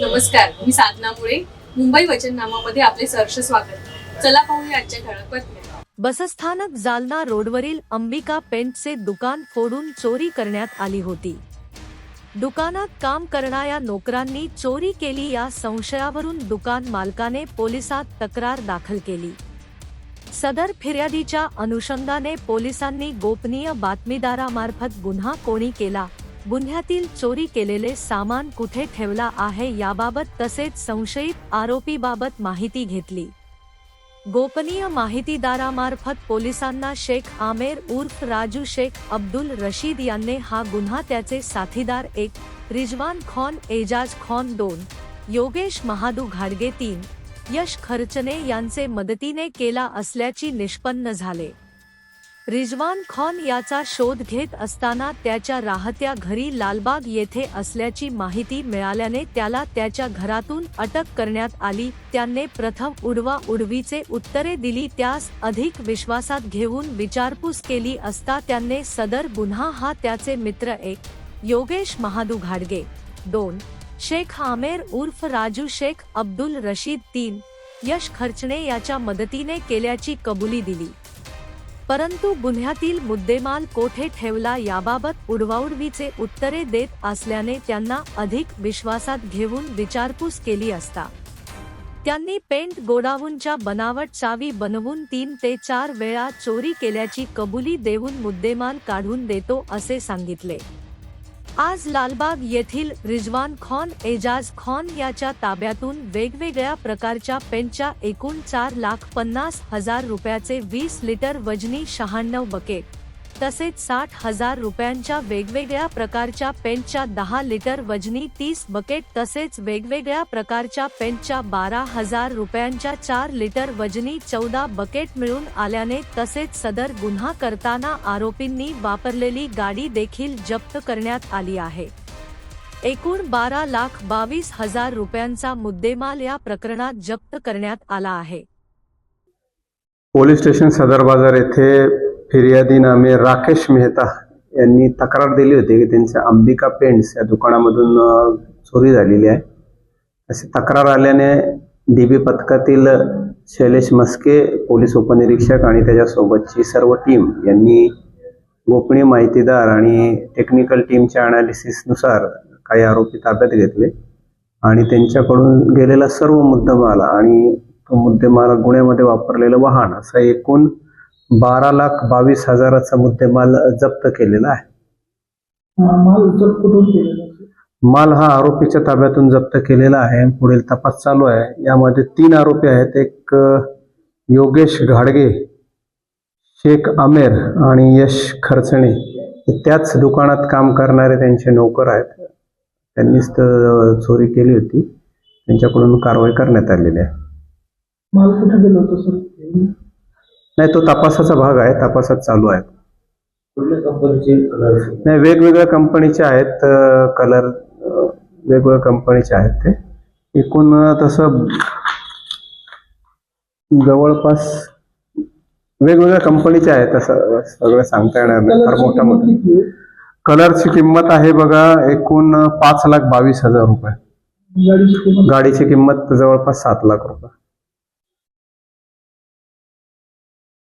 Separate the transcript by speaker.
Speaker 1: नमस्कार मी साधना मुळे. मुंबई वचननामामध्ये आपले सहर्ष स्वागत. चला पाहूया आजच्या ठळक बातम्या.
Speaker 2: बसस्थानक जालना रोडवरील अंबिका पेंटचे दुकान फोडून चोरी करण्यात आली होती. दुकानात काम करणाऱ्या नोकरांनी चोरी केली या संशयावरून दुकान मालकाने पोलिसात तक्रार दाखल केली. सदर फिर्यादीच्या अनुषंगाने पोलिसांनी गोपनीय बातमीदारामार्फत गुन्हा कोणी केला गुन्ह्यातील चोरी केलेले सामान कुठे ठेवला आहे याबाबत तसेच संशयित आरोपीबाबत माहिती घेतली. गोपनीय माहितीदारामार्फत पोलिसांना शेख आमेर उर्फ राजू शेख अब्दुल रशीद यांनी हा गुन्हा त्याचे साथीदार एक रिजवान खॉन एजाज खॉन दोन योगेश महादू घाडगे तीन यश खर्चने यांचे मदतीने केला असल्याची निष्पन्न झाले. रिजवान खान याचा शोध घेत असताना त्याच्या राहत्या घरी लालबाग येथे असल्याची माहिती मिळाल्याने त्याला त्याच्या घरातून अटक करण्यात आली. त्याने प्रथम उडवा उडवीचे उत्तरे दिली. त्यास अधिक विश्वासात घेऊन विचारपूस केली असता त्याने सदर गुन्हा हा त्याचे मित्र एक योगेश महादू घाडगे दोन. शेख आमेर उर्फ राजू शेख अब्दुल रशीद तीन. यश खर्चणे याच्या मदतीने केल्याची कबुली दिली. परंतु गुन्ह्यातील मुद्देमाल कोठे ठेवला याबाबत उडवाउडवीचे उत्तरे देत असल्याने त्यांना अधिक विश्वासात घेऊन विचारपूस केली असता. त्यांनी पेंट गोडाऊनच्या बनावट चावी बनवून तीन ते चार वेळा चोरी केल्याची कबुली देऊन मुद्देमाल काढून देतो असे सांगितले. आज लालबाग येथील रिजवान खॉन एजाज खॉन याच्या ताब्यातून वेगवेगळ्या प्रकारच्या पेनच्या एकूण चार लाख पन्नास हजार रुपयाचे वीस लिटर वजनी शहाण्णव बकेट तसेच साठ हजार रुपयांच्या वेगवेगळ्या प्रकारच्या पेंटच्या दहा लिटर वजनी तीस बकेट तसेच वेगवेगळ्या प्रकारच्या पेंटच्या बारा हजार रुपयांच्या चार लिटर वजनी चौदा बकेट मिळून आल्याने तसेच सदर गुन्हा करताना आरोपींनी वापरलेली गाडी देखील जप्त करण्यात आली आहे. एकूण बारा लाख बावीस हजार रुपयांचा मुद्देमाल या प्रकरणात जप्त करण्यात आला आहे.
Speaker 3: पोलीस स्टेशन सदर बाजार येथे फिर्यादी नामे राकेश मेहता यांनी तक्रार दिली होती की त्यांच्या अंबिका पेंट्स या दुकानामधून चोरी झालेली आहे. अशी तक्रार आल्याने डी बी पथकातील शैलेश मस्के पोलीस उपनिरीक्षक आणि त्याच्यासोबतची सर्व टीम यांनी गोपनीय माहितीदार आणि टेक्निकल टीमच्या अनालिसिसनुसार काही आरोपी ताब्यात घेतले आणि त्यांच्याकडून गेलेला सर्व मुद्देमाल आणि तो मुद्देमाल गुन्ह्यामध्ये वापरलेलं वाहन असं एकूण बारा लाख बावीस हजाराचा मुद्देमाल जप्त केलेला आहे.
Speaker 4: माल जप्त कुठून केलेला आहे?
Speaker 3: माल हा आरोपीच्या ताब्यातून जप्त केलेला आहे. पुढील तपास चालू आहे. यामध्ये तीन आरोपी आहेत. एक योगेश घाडगे शेख आमेर आणि यश खर्चणे. त्याच दुकानात काम करणारे त्यांचे नोकर आहेत. त्यांनीच चोरी केली होती. त्यांच्याकडून कारवाई करण्यात आलेली आहे. नाही तो तपासाचा भाग आहे तपासात चालू आहे. नाही वेगवेगळ्या कंपनीचे आहेत कलर वेगवेगळ्या कंपनीचे आहेत ते. एकूण तसं जवळपास वेगवेगळ्या कंपनीचे आहेत असं सगळं सांगता येणार नाही फार मोठा मोठा. कलरची किंमत आहे बघा एकूण पाच लाख बावीस हजार रुपये. गाडीची किंमत जवळपास सात लाख रुपये.